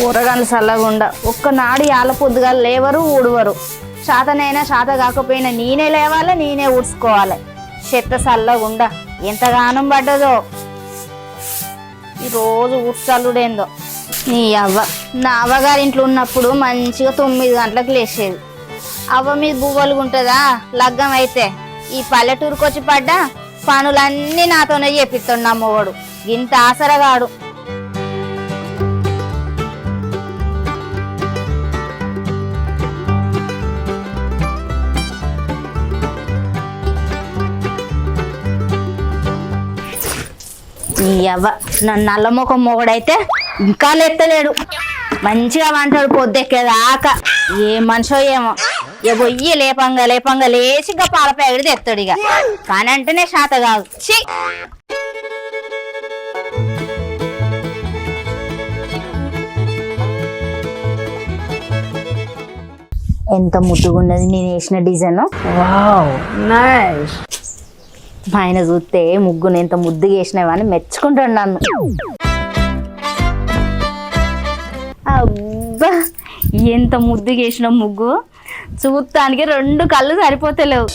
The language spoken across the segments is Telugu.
కూరగాయలు చల్లగుండా ఒక్కనాడు యాల పొద్దుగా లేవరు ఊడవరు. శాతనైనా శాత కాకపోయినా నేనే లేవాలి నేనే ఊడ్చుకోవాలి. చెత్త చల్లగుండా ఎంతగానం పడ్డదో. ఈరోజు ఊడ్చల్లుడేందో. నీ అవ్వ. నా అవ్వగారి ఇంట్లో ఉన్నప్పుడు మంచిగా తొమ్మిది గంటలకు లేచేది. అవ్వ మీద బువ్వలు ఉంటుందా లగ్గం అయితే. ఈ పల్లెటూరుకు వచ్చి పడ్డా పనులన్నీ నాతోనే చేపిస్తాడు నా మొగడు ఇంత ఆసరగాడు. అవ్వ నా నల్ల ముఖం మొగడైతే ఇంకా లెత్తలేడు మంచిగా వంటాడు పొద్దెక్కేదాకా. ఏ మనిషో ఏమో. ఇక పొయ్యి లేపంగా లేపంగా లేచి ఇక పాల ప్యాకెట్ తెస్తాడు ఇక కానీ అంటేనే శాత కాదు. ఎంత ముద్దుగున్నది నేను వేసిన డిజైన్. Wow nice. మా ఆయన చూస్తే ముగ్గును ఎంత ముద్దు వేసినావని మెచ్చుకుంటాడు నన్ను. అబ్బా ఎంత ముద్దు చేసిన ముగ్గు. చూస్తానికి రెండు కళ్ళు సరిపోతలేవు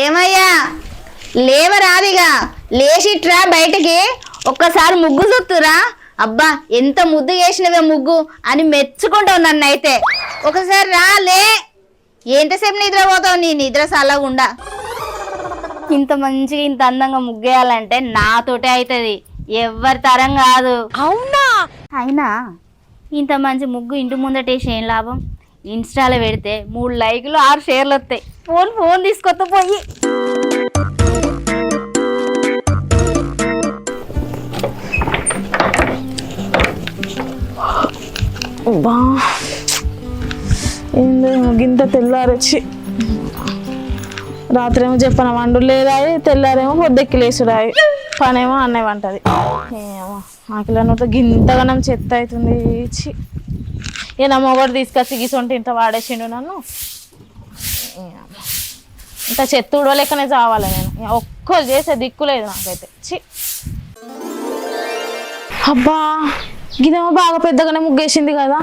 ఏమయ్యా? లేవరాదిగా. లేచిట్రా బయటికి. ఒక్కసారి ముగ్గు చూస్తురా అబ్బా ఎంత ముద్దు చేసినవే ముగ్గు అని మెచ్చుకుంటావు నన్ను అయితే ఒకసారి రాలే ఎంతసేపు నిద్ర నిద్రపోతావు నీ నిద్ర సలగుండా ఇంత మంచిగా ఇంత అందంగా ముగ్గేయాలంటే నాతోటే అవుతుంది ఎవరి తరం కాదు. అవునా? అయినా ఇంత మంచి ముగ్గు ఇంటి ముందటేసి ఏం లాభం? ఇన్స్టాలో పెడితే మూడు లైకులు ఆరు షేర్లు వస్తాయి. ఫోన్ ఫోన్ తీసుకొత్త పోయి. బా ఏందో గింత రాత్రి రాత్రేమో చెప్పన వండు లేదాయి తెల్లారేమో పొద్దెక్కి లేచురాయి పనేమో అన్నయ్య వంటది. ఏమో ఆకిలన్నతో గింతగానం చెత్త అవుతుంది ఛీ. ఇక నా మొగడు తీసుకొచ్చి గీసొంటి ఇంత వాడేసిండు నన్ను? ఏమో. ఇంత చెత్త ఉడవలేకనే చావాలి నేను? ఒక్కరు చేసే దిక్కు లేదు నాకైతే. ఛీ అబ్బా గిదేమో బాగా పెద్దగానే ముగ్గేసింది కదా.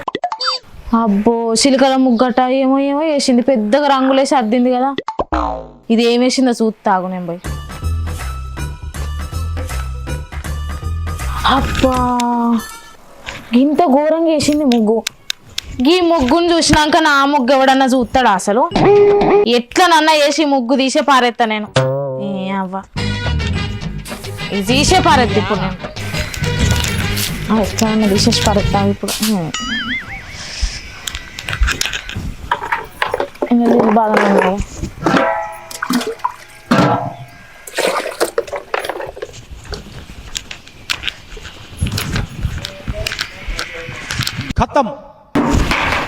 అబ్బో చిలుకల ముగ్గట ఏమో ఏమో వేసింది పెద్దగా రంగులేసి అద్దింది కదా. ఇది ఏం వేసిందో చూస్తాగు నేను పోయి. అబ్బా! ఇంత ఘోరంగా వేసింది ముగ్గు. ఈ ముగ్గుని చూసినాక నా ముగ్గు ఎవడన్నా చూస్తాడు అసలు? ఎట్లనన్నా వేసి ముగ్గు తీసే పారేస్తా నేను? ఏ అవ్వ. ఇది తీసే పారేస్తా ఇప్పుడు నేను. ఎట్లా తీసేసి పారేస్తా ఇప్పుడు? హ్మ్. ఇంకా ఖతం.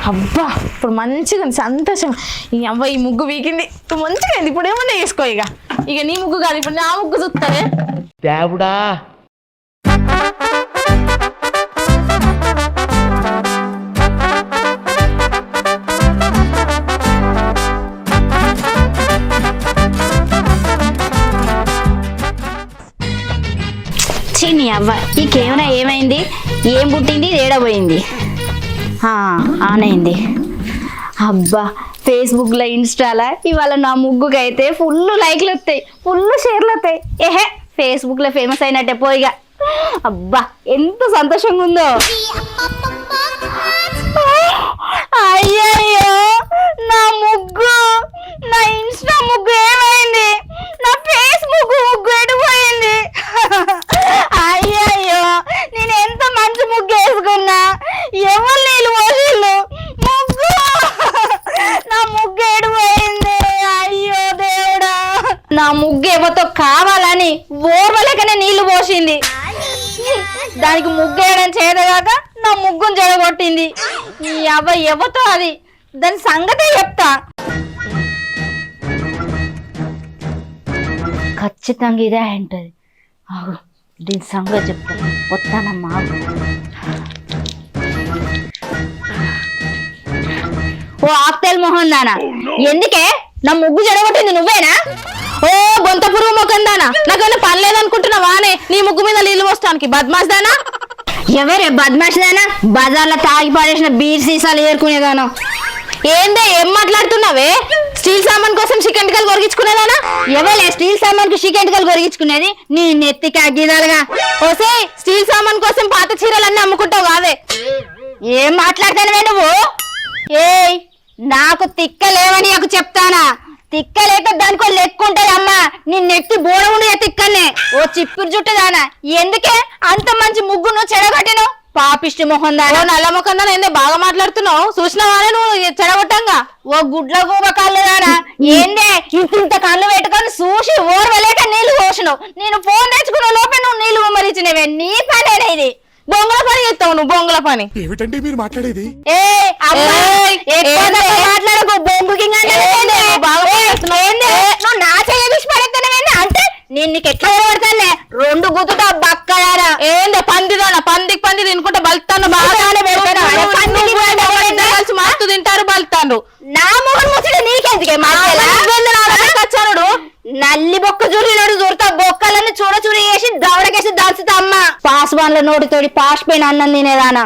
అబ్బా ఇప్పుడు మంచిగా ఉంది. సంతోషం. ఈ అబ్బాయి ఈ ముగ్గు వీకింది. ఇప్పుడు మంచిగా అయింది. ఇప్పుడు ఏమన్నా వేసుకో ఇక. ఇక నీ ముగ్గు కాదు ఇప్పుడు నా ముగ్గు చూస్తారే దేవుడా. నీ అవ్వ. ఈ కెమెరా ఏమైంది? ఏం పుట్టింది? ఏడబోయింది ఆనైంది అబ్బా ఫేస్బుక్లో ఇన్స్టాలో ఇవాళ నా ముగ్గుకైతే ఫుల్ లైక్లు వస్తాయి. ఫుల్ షేర్లు వస్తాయి. ఏహే ఫేస్బుక్లో ఫేమస్ అయినట్టే పోయిగా అబ్బా ఎంత సంతోషంగా ఉందో. అయ్యయ్యో నా ముగ్గు నా ఇన్స్టా ముగ్గు ఏమైంది? నా ఫేస్ ముగ్గు ముగ్గు ఎడిపోయింది. అయ్యయ్యో నేను ఎంత మంచి ముగ్గు వేసుకున్నా? ఎవరు నీళ్ళు పోసిళ్ళు ముగ్గు నా ముగ్గు ఎడిపోయింది అయ్యో దేవుడా నా ముగ్గు ఎవరితో కావాలని ఓర్వలేకనే నీళ్ళు పోసింది. దానికి ముగ్గు వేయడం చేతగాక నా ముగ్గును చెడగొట్టింది. ఈ అవ్వ ఎవతో అది? దాని సంగతే చెప్తా. ఖచ్చితంగా ఇదే అంటది. దీని సంగతి చెప్తా. వస్తానమ్మా. ఓ ఆక్తేల్ మోహన్ దానా ఎందుకే? నా ముగ్గు చెడగొట్టింది నువ్వేనా? ఓ బొంత పురుగు మొక్కం దానా? నాకేమైనా పని లేదనుకుంటున్నావానే నీ ముగ్గు మీద నీళ్ళు పోస్తానికి బద్మాస్ దానా? ఎవరే బద్మాషిదానా బజార్లో తాగి పడేసిన బీర్ సీసాలు ఏరుకునేదాను ఏందే ఏం మాట్లాడుతున్నావే? స్టీల్ సామాన్ కోసం చికెన్ కొరిగించుకునేదానా ఎవరే స్టీల్ సామాన్కు చికెన్ కలు కొరిగించుకునేది నీ నెత్తికి అగ్గిదాలుగా ఓసే స్టీల్ సామాన్ కోసం పాత చీరలన్నీ అమ్ముకుంటావు కాదే? ఏం మాట్లాడతానవే నువ్వు? ఏయ్ నాకు తిక్క లేవని నాకు చెప్తానా? తిక్క లేక దానికో లెక్క ఉంటది అమ్మా. నీ నెత్తి బోడ ఉండే తిక్కనే. ఓ చిప్పురు జుట్టుదానా ఎందుకే అంత మంచి ముగ్గును చెడగొట్టిను? పాపిష్టి మొహం ఓ దానా నల్ల ముఖందా ఏందే బాగా మాట్లాడుతున్నావు? చూసినావానే నువ్వు చెడగొట్టంగా? ఓ గుడ్ల గూబ కళ్ళు దానా. ఏందే? ఇంత ఇంత కళ్ళు పెట్టుకొని చూసి ఓర్వలేక నీళ్ళు పోసినావు. నేను ఫోన్ తెచ్చుకున్న లోపే నువ్వు నీళ్ళు గుమ్మరించినవే. నీ పనేనా ఇది? బొంగుల పని చేస్తావు నువ్వు బొంగుల పని. ఏమిటండి మీరు మాట్లాడేది? ఏ అమ్మా, ఏయ్, ఎక్కువ ఏందే? తక్కువ మాట్లాడకు బొంగు గింగ అంటే ఏందే? ఏందే? బాగా ఏయ్, మాట్లాడుతున్నావు. ఏందే? నువ్వు నా చెయ్యి చూసి పడేస్తానవేంది? అంటే నేను నీకు ఎట్లా పడతానులే రెండు గుద్దుతా బక్కడారా ఏందే పందిదానా పందికి పంది తినుకుంటే బలుతాను బాగానే పెడతాను. కలిసి మస్తు తింటారు బలుతాను. నా మొహం ముచ్చట నీకెందుకే? వచ్చాడు నల్లి బొక్క చూరినాడు చూడతా బొక్కలన్నీ చూడ చూరి వేసి దవడకేసి దాల్చుతా అమ్మ. పాస్ బాన్ల నోటితోటి పాస్ పోయిన అన్నం తినేదానా?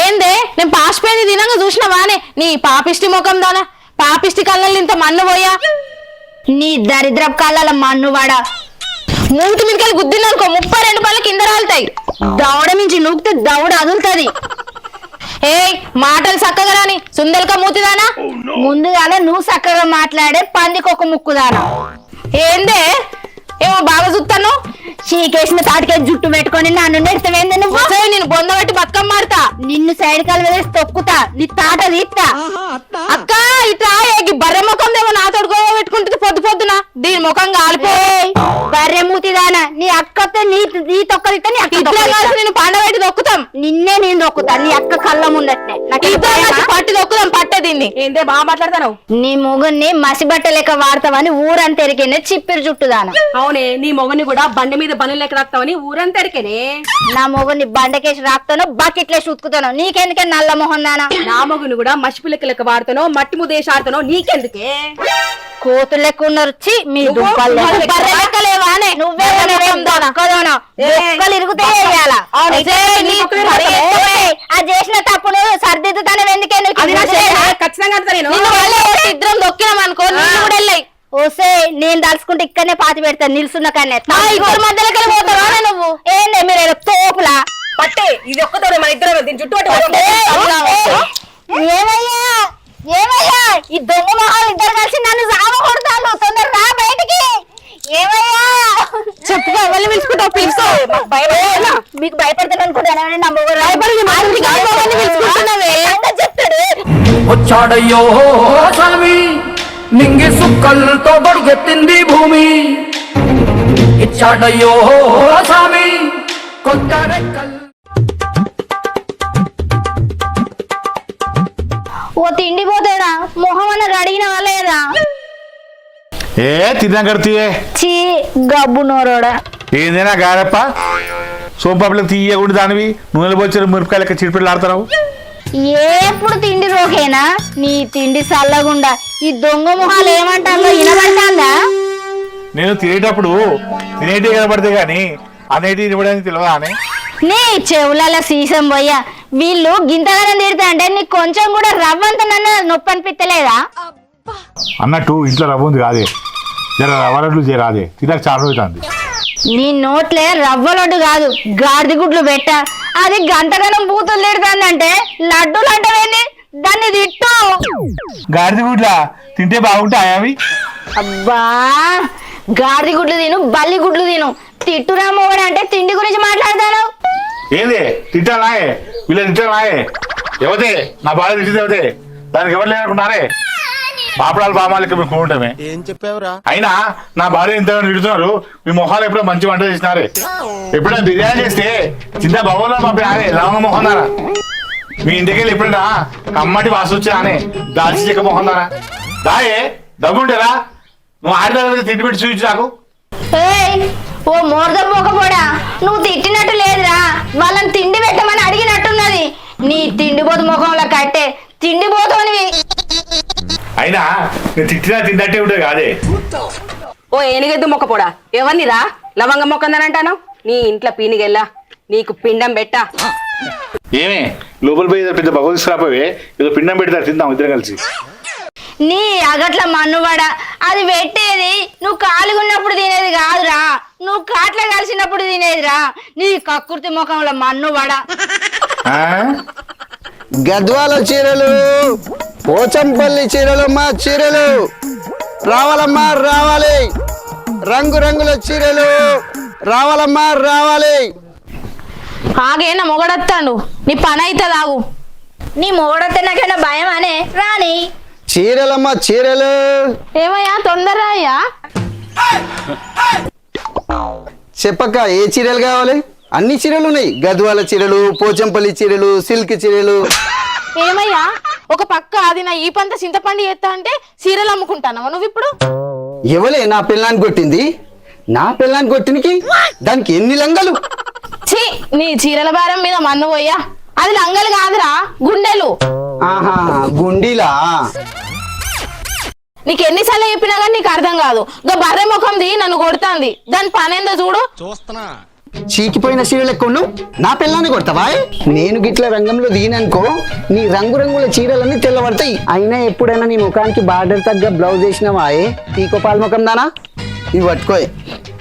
ఏందే? నేను పాసిపోయింది తినంగా చూసినావానే నీ పాపిష్టి ముఖం దానా? పాపిష్టి కళ్ళల్లో ఇంత మన్ను పోయా? నీ దరిద్ర కళ్ళల మన్ను మూతి మీదకెళ్ళి గుద్దిందనుకో ముప్పై రెండు పళ్ళు కింద రాలుతాయి. దవడ మించి నూకితే దవడ అదులుతుంది. ఏయ్ మాటలు చక్కగా రాని సుందరక మూతిదానా? ముందుగానే నువ్వు చక్కగా మాట్లాడే పందికి ఒక ముక్కుదానా. ఏందే? ఏమో బాగా చూస్తాను చీకేసిన తాటికే జుట్టు పెట్టుకొని నన్ను నెడతావేంది నువ్వు? నేను బొందబెట్టి బతుకమ్మ మారుతా నిన్ను సైడ్ కాలు వేసి తొక్కుతా. నీ తాట తీస్తా అక్క ఇట్లా ఏగి బర్రె ముఖం ఏమో నాతో పెట్టుకుంటుంది పొద్దు పొద్దున. దీని ముఖం కాలిపో. బర్రె మూతిదానా? నీ అక్కతో నీ నీ తొక్క తీస్తా నీ అక్క. నేను పండబెట్టి దొక్కుతాం నిన్నే నేను తొక్కుతా. నీ అక్క కళ్ళ భయమా? పట్టి దొక్కుదాం పట్టే దీన్ని. ఏందే బాగా మాట్లాడతాను నీ మొగుని మసిబట్ట లెక్క వాడతావని ఊరంతా ఎరికిందే చిప్పిరి జుట్టుదానా. అవునే నీ మొగని కూడా బండి మీద బని లెక్క రాస్తావని ఊరంతా ఎరికేనే నా మొగుని బండకేసి రాస్తాను బకెట్లేసి ఉతుకుతాను నీకెందుకే నల్ల మొహం దానా నా మొగుని కూడా మసిపి లెక్క వాడుతానో మట్టి ముదేసి ఆడుతానో నీకెందుకే? కోతులు లెక్క ఉన్నారు చి మీ నువ్వు దుంపలు. నువ్వు? నువ్వే. ఆ చేసిన తప్పును సర్దిద్దుతాను ఎందుకే అది ఖచ్చితంగా నేను. ఇద్దరం దొక్కినాం అనుకో నీళ్ళు కూడా ఓసే నేను దలుచుకుంటే ఇక్కడనే పాతి పెడతాను నిల్సున్న కన్నే ఇద్దరు మధ్యలోకి పోతావా నువ్వు? ఏందే మీరు ఏదో తోపులా? పట్టే ఇది ఒక్కతోనే మన ఇద్దరం దీని చుట్టూ ఏమయ్యా? ఏమయ్యా? ఈ దొంగ మొహాలు ఇద్దరు కలిసి నన్ను సామ కొడతాను తొందర రా బయటికి. ఏమయ్యా? చెప్పుకో ఎవరిని పిలుచుకుంటావు పిలుచు? మీకు భయపడతాను అనుకుంటాను నా మొగలు పిలుచుకుంటున్నావే. చెప్తాడు వచ్చాడయ్యో స్వామి నింగి సుక్కలతో బడుగెత్తింది భూమి. ఇచ్చాడయ్యో స్వామి కొత్త రెక్కలు. ఓ తిండి పోతాడా మొహం అన్న వాళ్ళేదా ఏ తిన్నాం కడుతీయే చీ గబ్బు నోరోడా. ఏందేనా గారప్ప? సోంపాపులకు తీయకుండా దానివి నూనెలు పోచిన మిరపకాయలకి చిడిపిల్లు ఆడతావు ఎప్పుడు తిండి రోకేనా నీ తిండి చల్లగుండా ఈ దొంగ మొహాలు ఏమంటారో వినబడతాందా? నేను తినేటప్పుడు తినేటి కనబడితే గాని అనేటి ఇవ్వడానికి తెలియదా అని నీ చెవులలో సీసం పోయా వీళ్ళు గింతగానం తిడతా అంటే నీకు కొంచెం కూడా రవ్వంత నన్ను నొప్పి అనిపించలేదా అన్నట్టు ఇంట్లో రవ్వ ఉంది కాదే జర రవ్వ లడ్లు చేరాదే తినక చాలా అవుతుంది. నీ నోట్లే రవ్వ లడ్డు కాదు గాడిద గుడ్లు పెట్ట. అది గంటగనం బూతులు తిడుతుందంటే లడ్డు లడ్డవేంది దాన్ని తిట్టు గాడిద గుడ్లా? తింటే బాగుంటాయా అవి? అబ్బా గాడిద గుడ్లు తిను బల్లి గుడ్లు తిను. తిట్టురా మొగడు అంటే తిండి గురించి మాట్లాడతాను. ఏదే? తింటా నాయే వీళ్ళ తింటా నాయే ఎవతే నా బాధ తింటుంది ఎవతే దానికి ఎవరు లేనుకున్నారే పాపడాలు బామాలకి మేము కూడుంటామే. ఏం చెప్పావురా? అయినా నా భార్య ఎంత తిడుతున్నారు మీ మొహాలు ఎప్పుడో మంచి వంట చేసినారే. ఎప్పుడైనా బిర్యానీ చేస్తే చిన్న భవన్లో పంపినారే లవంగ మొహం దారా మీ ఇంటికి వెళ్ళి ఎప్పుడైనా కమ్మటి వాసు వచ్చినానే దాల్చి చెక్క మొహం దారా దాయే దమ్ముంటారా నువ్వు ఆడదాని తిండి పెట్టి చూపించు నాకు. ఏయ్ ఓ మోర్ద పోకపోడా నువ్వు తిట్టినట్టు లేదురా. వాళ్ళని తిండి పెట్టమని అడిగినట్టున్నది. నీ తిండిపోతు ముఖంలో కట్టే తిండిపోతునివి. అయినా నేను తిట్టినా తిన్నట్టే ఉంటుంది కాదే. ఓ ఏనుగెద్దు మొక్కపోడా ఎవరినిరా లవంగ మొక్కందని అంటాను. నీ ఇంట్లో పీనిగెల్లా. నీకు పిండం పెట్ట. ఏమే? లోపల పోయి ఏదో పెద్ద బహుళ తీసుకురాపోవే. ఏదో పిండం పెడతారు తిందాం ఇద్దరం కలిసి. నీ అగట్ల మన్నుబడ అది పెట్టేది నువ్వు ఖాళీగా ఉన్నప్పుడు తినేది కాదురా. నువ్వు కాట్ల కలిసినప్పుడు తినేదిరా. నీ కక్కుర్తి ముఖంలో మన్నుబడ ఆ? గద్వాల చీరలు. పోచంపల్లి చీరలు మా చీరలు. రావాలమ్మా రావాలి. రంగు రంగుల చీరలు. రావాలమ్మా రావాలి. ఆగే నా మొగడొత్తాడు? నీ పని అయితే ఆగు నీ మొగడతే నాకైనా భయం అనే? రాని. చీరలమ్మా చీరలు. ఏమయ్యా తొందర అయ్యా చెప్పక్క ఏ చీరలు కావాలి? అన్ని చీరలు ఉన్నాయి. గద్వాల చీరలు పోచంపల్లి చీరలు సిల్క్ చీరలు. ఏమయ్యా? ఒక పక్క అది నా ఈ పంత చింతపండు చేస్తా అంటే సీరియల్ అమ్ముకుంటానవా నువ్వు ఇప్పుడు? ఎవలే నా పిల్లాన్ని కొట్టింది? నా పిల్లాన్ని కొట్టినకి దానికి ఎన్ని లంగలు? ఛీ నీ చీరల భారం మీద మన్ను పోయ్యా. అది లంగలు కాదురా గుండెలు. ఆహా గుండీలా? నీకు ఎన్నిసార్లు చెప్పినా కానీ నీకు అర్థం కాదు. ఇంకా బర్రె ముఖంది నన్ను కొడుతుంది. దాని పనేందో చూడు. చీకిపోయిన చీరలు ఎక్కువ నా పిల్లాన్ని కొడతావా నేను గిట్ల రంగంలో దిగిననుకో నీ రంగురంగుల చీరలన్నీ తెల్లబడతాయి. అయినా ఎప్పుడైనా నీ ముఖానికి బార్డర్ తగ్గ బ్లౌజ్ వేసినావా పీకో పాల ముఖం దానా? ఇవి పట్టుకోయ్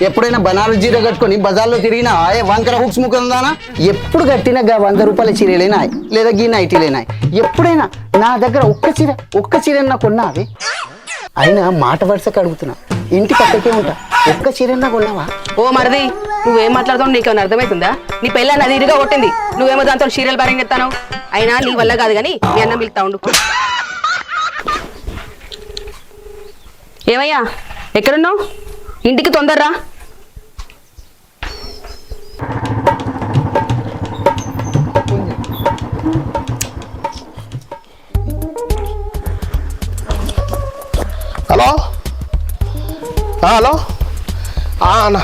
ఎప్పుడైనా బనారస్ చీర కట్టుకొని బజార్లో తిరిగినా ఏ వంకర హుక్స్ ముఖం దానా? ఎప్పుడు కట్టినా గా వంద రూపాయల చీరలేనాయి లేదా గీ నైటీలేనాయి ఎప్పుడైనా నా దగ్గర ఒక్క చీర ఒక్క చీర నాకు కొన్నావే? అయినా మాట వరుసకు అడుగుతున్నా ఇంటి పక్కకే ఉంటా ఒక్క చీర నాకు కొన్నావా? ఓ మరిది నువ్వేం మాట్లాడుతావు నీకు ఏమైనా అర్థమవుతుందా నీ పెళ్ళ నది ఇరుగా కొట్టింది. నువ్వేమో దాంతో సీరియల్ భారం చెప్తాను? అయినా నీ వల్ల కాదు కానీ మీ అన్నం మిగతా ఉండు. ఏమయ్యా ఎక్కడున్నావు? ఇంటికి తొందరరా. హలో? హలో? అన్న.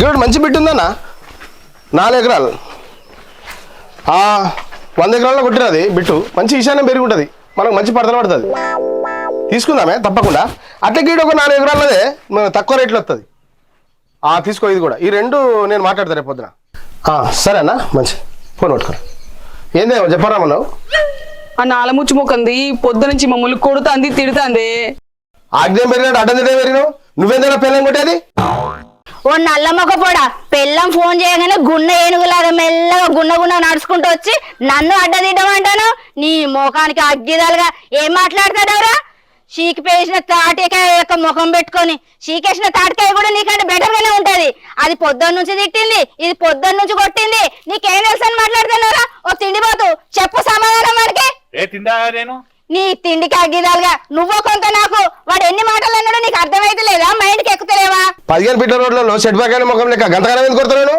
గిరుడు మంచి బిడ్డ ఉందన్న? నాలుగు ఎకరాలు. ఆ, వంద ఎకరాల్లో కొట్టినది బిట్టు. మంచి ఈశాన్యం పెరుగుంటుంది. మనకు మంచి పడతలు పడుతుంది. తీసుకుందామే తప్పకుండా. అట్లా గీడు ఒక నాలుగు ఎకరాలదే మన తక్కువ రేట్లో వస్తుంది తీసుకో ఇది కూడా. ఈ రెండు నేను మాట్లాడతా రేపు పొద్దున. సరే అన్న మంచి. ఫోన్ పట్టుకోరా. ఏందేమో చెప్పరా మనం ఆ నాలముచ్చు ముఖంది పొద్దు నుంచి మమ్మల్ని కొడుతాంది తిడుతాంది. ఆగ్నేయం పెరిగినట్టు అడ్డం తిట్టే పెరిగినావు? నువ్వేందైనా పిల్లని కొట్టేది? ఓ నల్ల మొగపోడా పెళ్ళం ఫోన్ చేయగానే గున్న ఏనుగులాగా మెల్లగా గున్న గున్న నడుచుకుంటూ వచ్చి నన్ను అడ్డదిడ్డమంటాను? నీ ముఖానికి అగ్గిదాలుగా. ఏం మాట్లాడతాడవరా? చీకిపేసిన తాటికాయ యొక్క ముఖం పెట్టుకొని చీకేసిన తాటికాయ కూడా నీకంటే బెటర్ గానే ఉంటది. అది పొద్దున్న నుంచి తిట్టింది ఇది పొద్దున్న నుంచి కొట్టింది. నీకేం తెలుసు అని మాట్లాడుతున్నారా ఓ తిండిపోతు. చెప్పు సమాధానం మనకి. ఏ తిండా నేను నీ తిండికి అగ్గిదాలుగా నువ్వో కొంత నాకు. వాడు ఎన్ని మాటలు అన్నాడో నీకు అర్థమైతే లేదా మైండ్కి ఎక్కుతలేవా? పదిహేను పిట్ల రోడ్లలో సెట్ బ్యాక్ అయిన ముఖం లెక్క ఎందుకు కొడుతున్నాను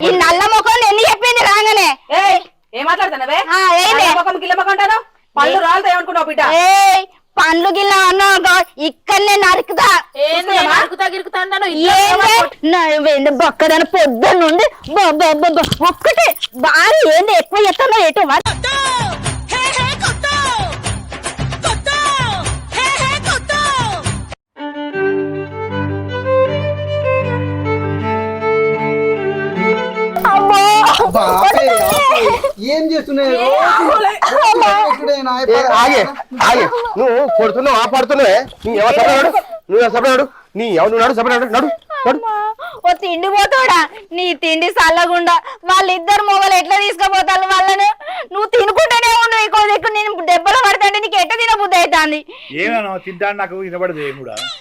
ఈ నల్ల ముఖం ఎన్ని చెప్పింది రాగానే? ఏయ్ ఏం మాట్లాడుతున్నావే? ముఖం గిల్ల ముఖం అంటాను? పళ్ళు రాలుతాయి అనుకున్నావు బిడ్డ. ఏయ్ పండ్లు గిల్ల అన్నావు ఇక్కడనే నరుకుతా. బొక్కదని పొద్దున్న నుండి ఒక్కటే. బాగా ఏంది ఎక్కువ చెప్తానో ఏటో ఏం చేస్తున్నాయి ఏ, ఆగే ఆగే. నువ్వు కొడుతున్నావు ఆ పడుతున్నావే నీ ఎవరు సపరేడు నువ్వు ఎవరు సపరేడు నీ ఎవరు నువ్వు నడు సపరేడు నడు ఓ తిండి పోతాడా? నీ తిండి చల్లగుండా వాళ్ళిద్దరు మొగలు ఎట్లా తీసుకుపోతారు వాళ్ళను? నువ్వు తినుకుంటూనే దిక్కు నేను దెబ్బలు పడతాంటే నీకు ఎట్ట తినబుద్ధి అవుతుంది? తింటాను నాకు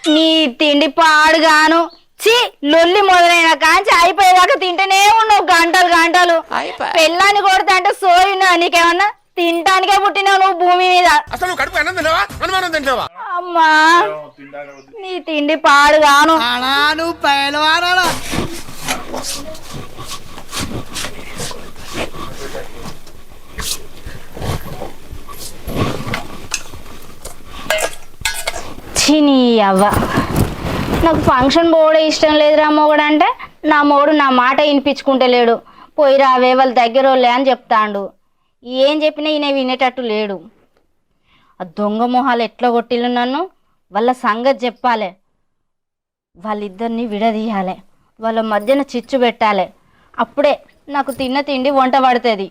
నీ తిండి పాడుగాను. చి లొల్లి మొదలైన కాంచి అయిపోయేదాకా తింటూనే ఉన్నావు గంటలు గంటలు. పెళ్ళాన్ని కొడతా అంటే సోయినా నీకేమన్నా తింటానికే పుట్టినావు నువ్వు భూమి మీద. అసలు కడుపు అన్నం తింటావా? అనుమానం తింటావా? అమ్మా నీ తిండి పాడుగాను. చిని అవ్వ. నాకు ఫంక్షన్ పోవడం ఇష్టం లేదురా మొగడు అంటే నా మోడు నా మాట వినిపించుకుంటలేడు. పోయిరా అవే వాళ్ళ దగ్గర వాళ్ళే అని చెప్తాండు. ఏం చెప్పినా ఈయన వినేటట్టు లేడు. ఆ దొంగ మొహాలు ఎట్లా కొట్టిల్లు నన్ను? వాళ్ళ సంగతి చెప్పాలి. వాళ్ళిద్దరిని విడదీయాలి. వాళ్ళ మధ్యన చిచ్చు పెట్టాలి. అప్పుడే నాకు తిన్న తిండి వంట పడుతుంది.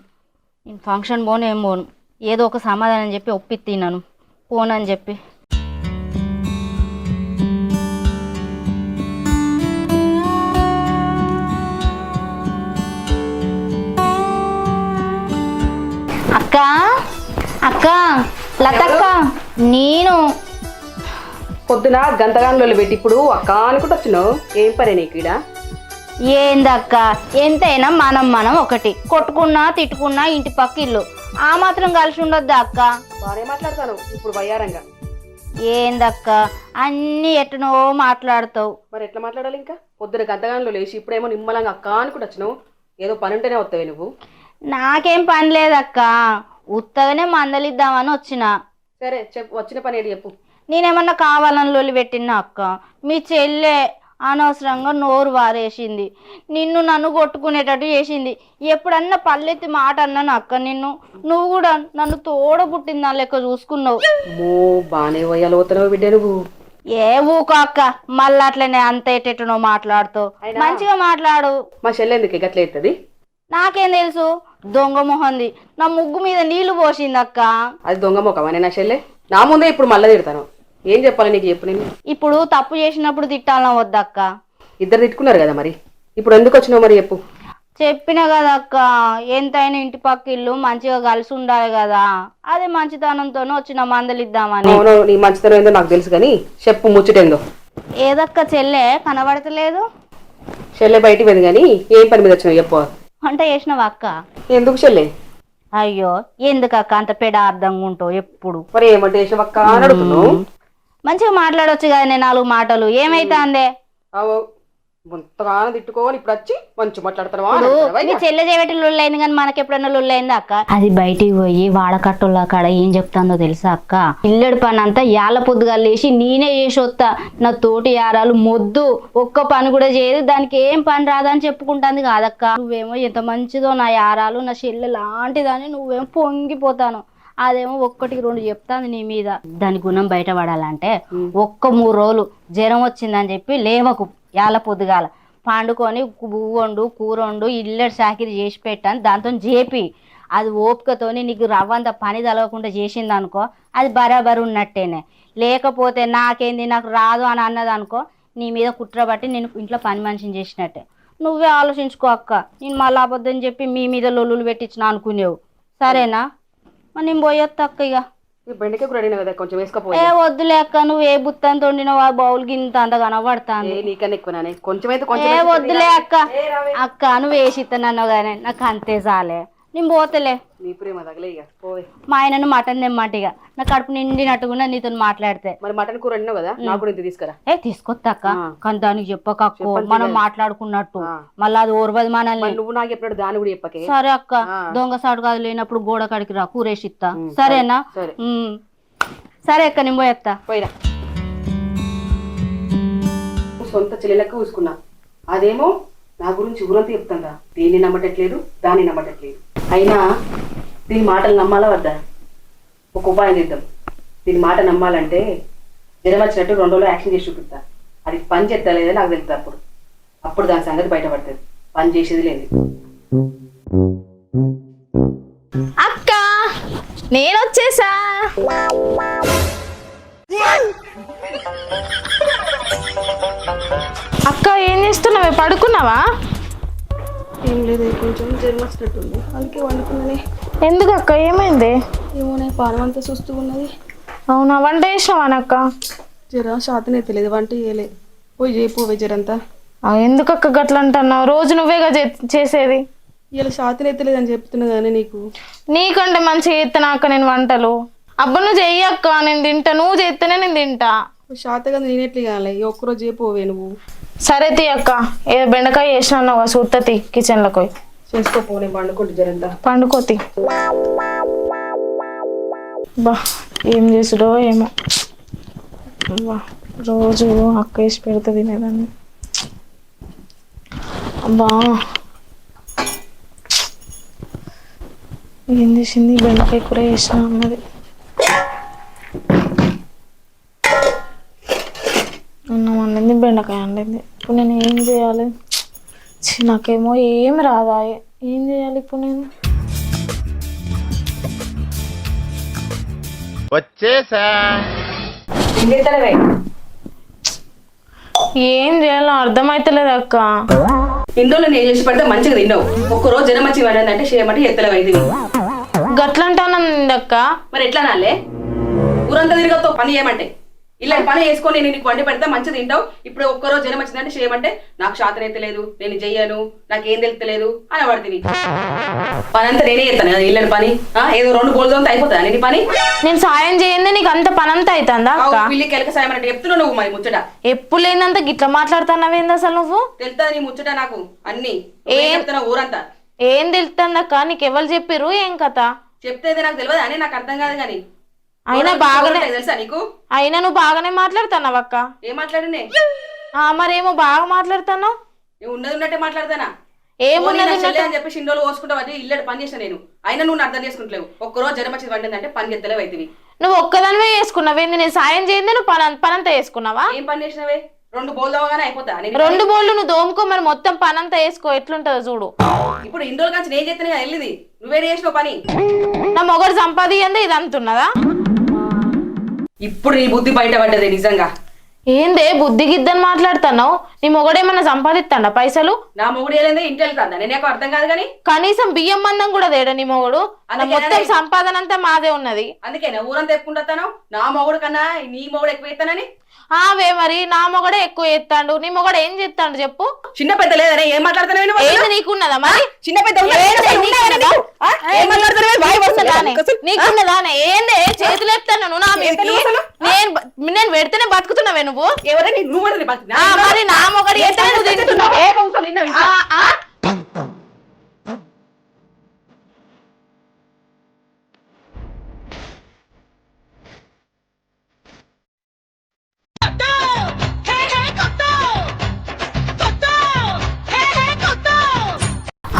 నేను ఫంక్షన్ పోను ఏం పోను. ఏదో ఒక సమాధానం చెప్పి ఒప్పి తిన్నాను పోనని చెప్పి. అక్క? అక్క లతక్క నేను. పొద్దున గంతగానంలో పెట్టి ఇప్పుడు అక్క అనుకుంటూ వచ్చినావు. ఏం పని నీకు ఈడ? ఏందక్క? ఎంతైనా మనం మనం ఒకటి. కొట్టుకున్నా తిట్టుకున్నా ఇంటి పక్క ఇల్లు. ఆ మాత్రం కలిసి ఉండొద్దా అక్క? బాగానే మాట్లాడతాను. ఇప్పుడు వయ్యారంగా. ఏందక్క? అన్ని ఎట్టనో మాట్లాడతావు. మరి ఎట్లా మాట్లాడాలి ఇంకా? పొద్దున గంతగానంలో లేచి ఇప్పుడేమో నిమ్మలంగా అక్క అనుకుంటూ వచ్చినావు. ఏదో పని ఉంటేనే వస్తావే నువ్వు. నాకేం పని లేదక్క. ఉత్తగానే మందలిద్దామని వచ్చిన. సరే చెప్పు వచ్చిన పని ఏంటి చెప్పు. నేనేమన్నా కావాలని లొల్లి పెట్టినా అక్క. మీ చెల్లె అనవసరంగా నోరు వారేసింది. నిన్ను నన్ను కొట్టుకునేటట్టు చేసింది. ఎప్పుడన్నా పల్లెత్తి మాట అన్నాను అక్క నిన్ను? నువ్వు కూడా నన్ను తోడ పుట్టిందా లెక్క చూసుకున్నావు. పోతున్నావు బిడ్డ నువ్వు. ఏ ఊకో అక్క. మళ్ళీ అట్లనే అంత ఎట్టెట్టనో మాట్లాడుతావు. అయినా- మంచిగా మాట్లాడు. మా చెల్లె ఎందుకు గట్ల ఎత్తది? నాకేం తెలుసు? దొంగ మొహంది. నా ముగ్గు మీద నీళ్ళు పోసింది అక్క అది దొంగ ముఖమనే నా చెల్లె? నా ముందే ఇప్పుడు మళ్ళీ తిడతాను. ఏం చెప్పాలి నీకు చెప్పు నేను ఇప్పుడు తప్పు చేసినప్పుడు తిట్టాలన్నా వద్దక్క. ఇద్దరు తిట్టుకున్నారు కదా మరి? ఇప్పుడు ఎందుకు వచ్చినావు మరి చెప్పు. చెప్పిన కదా అక్క ఎంతైనా ఇంటి పక్క ఇల్లు మంచిగా కలిసి ఉండాలి కదా. అదే మంచితనంతోనే వచ్చిన మందలిద్దామని. అవును నీ మంచితనం ఏందో నాకు తెలుసు కానీ చెప్పు ముచ్చటేందో. ఏదక్క చెల్లె? కనబడతలేదు. చెల్లె బయటికి పోయింది కానీ ఏం పని మీద వచ్చినావు చెప్పు. వంట చేసినవా అక్క? ఎందుకు చెల్లె? అయ్యో ఎందుకక్క అంత పెడార్థంగా ఉంటావు ఎప్పుడు? మరి ఏమంటే చేసినవక్క అని అడుగుతున్నావు? మంచిగా మాట్లాడొచ్చు కదా నేను నాలుగు మాటలు. ఏమైతాందే? అవు. ముంతగానో తిట్టుకోని ఇప్పుడు వచ్చి మంచి? చెల్లె చేయబట్టి లొల్లైంది కానీ మనకి ఎప్పుడన్నా లొల్లైందా అక్క? అది బయటికి పోయి వాడకట్టుల కాడ ఏం చెప్తాందో తెలుసా అక్క? ఇల్లడి పని అంతా యాల పొద్దుగా లేచి నేనే చేసి వస్తా నా తోటి యారాలు మొద్దు ఒక్క పని కూడా చేయదు దానికి ఏం పని రాదని చెప్పుకుంటాంది కాదక్క. నువ్వేమో ఎంత మంచిదో నా యారాలు నా చెల్లె లాంటిదని నువ్వేమో పొంగిపోతాను. అదేమో ఒక్కటికి రెండు చెప్తాంది నీ మీద. దాని గుణం బయటపడాలంటే ఒక్క మూడు రోజులు జ్వరం వచ్చిందని చెప్పి లేవకు. యాల పొద్దుగాల. పండుకొని పువ్వుండు కూర వండు ఇల్లడి సాకిరి చేసి పెట్టాను. దాంతో చేపి అది ఓపికతోని నీకు రవ్వంత పని తలవకుండా చేసింది అనుకో అది బరాబర్ ఉన్నట్టేనే. లేకపోతే నాకేంది నాకు రాదు అని అన్నది అనుకో నీ మీద కుట్ర బట్టి నేను ఇంట్లో పని మనిషిని చేసినట్టే. నువ్వే ఆలోచించుకో అక్క. నేను మళ్ళీ అబద్ధం చెప్పి మీ మీద లొల్లులు పెట్టించిన అనుకునేవు. సరేనా? మరి నేను పోయొత్త అక్క ఇక ఈ బెండకాయ కూడా అడిగినా కదా కొంచెం వేసుకోపోయి. ఏ వద్దులే అక్క నువ్వు ఏ తొండినావు ఆ బౌల్ గింత అంత కనబడతాను ఏ నీకన్నా ఎక్కువనానే కొంచెం అయితే కొంచెం ఏ. వద్దులే అక్క. అక్క నువ్వు వేసి ఇస్తున్నావు కానీ నాకు అంతే చాలే. నేను పోతలే. నీ ప్రేమ తగలే ఇక. పోవే. మా ఆయనను మటన్ తెమ్మంట ఇక. నా కడుపు నిండినట్టుగా నీతో మాట్లాడితే. మరి మటన్ కూర అన్నావు కదా? నాకు కూడా ఇంత తీసుకురా. ఏ ఆ. కానీ దానికి చెప్పక అక్క. చెప్పండి మనం. మాట్లాడుకున్నట్టు. మళ్ళీ అది ఓర్వది మనల్ని. నువ్వు నాకు ఎప్పుడు దాని కూడా చెప్పకే. సరే అక్క. దొంగ సాటు కాదు లేనప్పుడు గోడ కాడికి రా. కూరేసి ఇస్తా సరేనా? సరే. అక్క నేను పోయేస్తా పోయిరా. సొంత చెల్లెలెక్క చూసుకున్నా. అదేమో నా గురించి ఊరంతా చెప్తుందా? దీన్ని నమ్మటట్లేదు దాన్ని నమ్మటట్లేదు. అయినా దీని మాటలు నమ్మాలా వద్దా? ఒక ఉపాయం చేద్దాం. దీని మాట నమ్మాలంటే జ్వరం వచ్చినట్టు రెండు రోజులు యాక్షన్ చేసి చూపిస్తా. అది పని చేస్తా లేదా నాకు తెలుస్తుంది అప్పుడు. అప్పుడు దాని సంగతి బయటపడుతుంది. పని చేసేది లేదు. అక్క నేను వచ్చేసా. చేస్తున్నావే? పడుకున్నావా? ఏం లేదు కొంచెం జ్వరం వచ్చినట్టుంది అందుకే వండుకున్నానే. ఎందుకు అక్క ఏమైంది ఏమోనే పానం అంతా ఉన్నది. అవునా? వంట చేసినావానక్క జర శాతం తెలియదు వంట చేయలే. పోయి చేయిపోవే జరంతా. ఆ, ఎందుకు అక్క గట్ల అంటున్నావు? రోజు నువ్వేగా చేసేది? ఇలా శాతం ఎత్తలేదు అని చెప్తున్నా కానీ నీకు. నీకంటే మంచిగా చేస్తాను అక్క నేను వంటలు? అబ్బా నువ్వు చెయ్యక్క నేను తింటా. నువ్వు చేస్తేనే నేను తింటా. శాతం కదా నేను ఎట్లా కాలే ఒక్కరోజు చేయిపోవే నువ్వు. సరే తీ అక్క. ఏ బెండకాయ చేసినావు సూత్తతి కిచెన్లోకి పోయి. చేసుకోపో నేను పండుకుంటు జరంతా. పండుకోతి బా ఏం చేసుడో ఏమో. బా రోజు అక్క వేసి పెడితే తినేదాన్ని. అబ్బా. ఏం చేసింది? బెండకాయ కూర చేసిన అన్నది అన్నం వండింది బెండకాయ వండింది ఇప్పుడు నేను ఏం చేయాలి? నాకేమో ఏం రాదాయే ఏం చేయాలి ఇప్పుడు నేను? ఏం చేయాలో అర్థమైతలేదు అక్క. ఇందులో నేను చేసి పెడితే మంచిగా తిన్నావు. ఒక్క రోజు జనం వచ్చి పడిందంటే చేయమంటే ఎత్తలేవైంది గట్లంటానండి అక్క. మరి ఎట్లా నాలే ఊరంతా తిరగతో పని చేయమంటే. ఇలా పని వేసుకొని నేను నీకు వండి పెడితే మంచిగా తింటావు. ఇప్పుడు ఒక్కరోజు జనం వచ్చిందంటే చేయమంటే నాకు శాతం ఎత్తలేదు నేను చెయ్యను నాకేం తెలుస్తలేదు అని పడుతుంది పని అంతా నేనే చేస్తాను కదా ఇళ్ళని పని. ఆ, ఏదో రెండు బోల్తో అయిపోతుందా నీ పని? నేను సాయం చేయండి నీకు అంత పని అంతా అవుతుందా ఆ, అక్క పిల్లికి ఎలక సాయం అంటే చెప్తున్నావు నువ్వు మరి ముచ్చట. ఎప్పుడు లేనంత గిట్ల మాట్లాడుతున్నావేంది అసలు నువ్వు? తెలుస్తుంది నీ ముచ్చట నాకు అన్ని. ఏం? ఊరంతా? ఏం తెలుస్తుంది అక్క? నీకు ఎవరు చెప్పిర్రు? ఏం కథ? చెప్తే నాకు తెలియదు అని నాకు అర్థం కాదు కానీ. అయినా బాగానే తెలుసా నీకు? అయినా నువ్వు బాగానే మాట్లాడుతున్నావు అక్క. ఏం మాట్లాడినే? ఆ, మరేమో బాగా మాట్లాడుతున్నావు? నువ్వు ఉన్నది ఉన్నట్టే మాట్లాడతానా? ఏమున్నది పోనీ? అని చెప్పి షిండోలు పోసుకుంటావు అది ఇల్లడు పని చేసిన నేను. అయినా నువ్వు అర్థం చేసుకుంటలేవు. ఒక్కరోజు జ్వరం వచ్చి వండిందంటే పని చేస్తలేవు అవుతుంది నువ్వు ఒక్కదానివే చేసుకున్నావేంది నేను సాయం చేయండి నువ్వు పని పనంతా చేసుకున్నావా? ఏం పని చేసినవే? రెండు బోల్దవగానే అయిపోతా. నేను రెండు బోళ్ళు నువ్వు దోముకో మరి మొత్తం పనంతా వేసుకో ఎట్లుంటుందో చూడు. ఇప్పుడు ఇన్ని రోజుల నుంచి నేను చేస్తేనే కదా వెళ్ళింది. నువ్వేం చేసినావు పని? నా మొగడు సంపాదించింది ఇది అంటున్నదా? ఇప్పుడు నీ బుద్ధి బయటపడ్డది నిజంగా ఏందే బుద్ధి గిద్దని మాట్లాడుతున్నావు నీ మొగడేమన్నా సంపాదిస్తాడా పైసలు నా మొగుడు వెళ్ళింది ఇంటి వెళ్తాదా నేను నాకు అర్థం కాదు కానీ కనీసం బియ్యం మందం కూడా తేడా నీ మొగడు అందుకే మొత్తం అదే. సంపాదన అంతా మాదే ఉన్నది అందుకే నా ఊరంతా చెప్పుకుంటాను నా మొగుడు కన్నా నీ మొగుడు ఎక్కువ ఎత్తానని ఆవే మరి నా మొగడే ఎక్కువ ఎత్తాడు నీ మొగడు ఏం చేస్తాడు చెప్పు చిన్న పెద్ద లేదనే ఏం మాట్లాడుతున్నావు నువ్వు అసలు? ఏంది నీకున్నదా మరి చిన్న పెద్ద ఉందా? ఏంది అసలు ఉందా నీకున్నదా? నీకు? ఆ? ఏం మాట్లాడుతున్నావు? వాయి వస్తుందా నీకున్నదానే? ఏందే? చేతులు ఎత్తాను నువ్వు నా మీదకి? నేను పెడితేనే బతుకుతున్నావే నువ్వు? ఎవరైనా నువ్వు మరి నా మొగడు ఎత్తనే నువ్వు తింటున్నావు?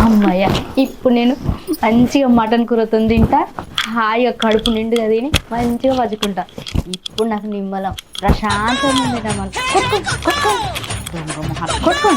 అమ్మయ్య ఇప్పుడు నేను మంచిగా మటన్ కూరతో తింటా హాయిగా కడుపు నిండుగా తిని మంచిగా వజుకుంటా ఇప్పుడు నాకు నిమ్మలం. ప్రశాంతంగా తింటామని కొట్టుకో. కొట్టుకో కొట్టుకో.